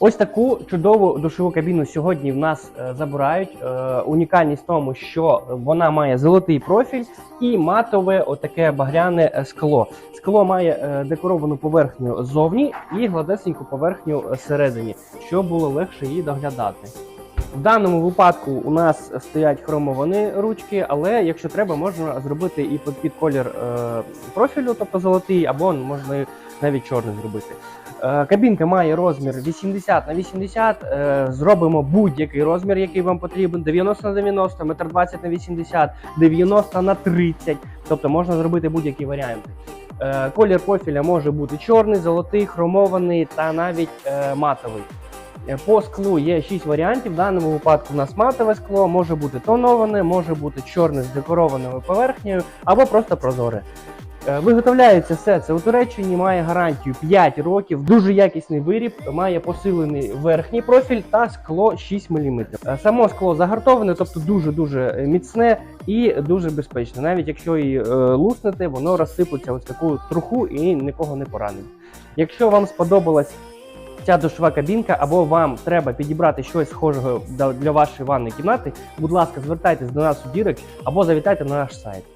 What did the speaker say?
Ось таку чудову душову кабіну сьогодні в нас е, забирають. Е, унікальність в тому, що вона має золотий профіль і матове отаке багряне е, скло. Скло має декоровану поверхню ззовні і гладесеньку поверхню всередині, щоб було легше її доглядати. В даному випадку у нас стоять хромовані ручки, але якщо треба, можна зробити і під, колір профілю, тобто золотий, або можна навіть чорний зробити. Е, Кабінка має розмір 80 на 80. е, Зробимо будь-який розмір, який вам потрібен. 90 на 90, метр 20 на 80, 90 на 30. Тобто можна зробити будь-які варіанти. Е, Колір профіля може бути чорний, золотий, хромований та навіть матовий. По склу є 6 варіантів. В даному випадку у нас матове скло, може бути тоноване, може бути чорне з декорованою поверхнею або просто прозоре. Е, Виготовляється все це у Туреччині, має гарантію 5 років, дуже якісний виріб, має посилений верхній профіль та скло 6 мм. Само скло загартоване, тобто дуже-дуже міцне і дуже безпечне. Навіть якщо її е, луснете, воно розсипеться ось таку труху і нікого не поранить. Якщо вам сподобалась ця душова кабінка, або вам треба підібрати щось схожого для вашої ванної кімнати, будь ласка, звертайтесь до нас у Дірект або завітайте на наш сайт.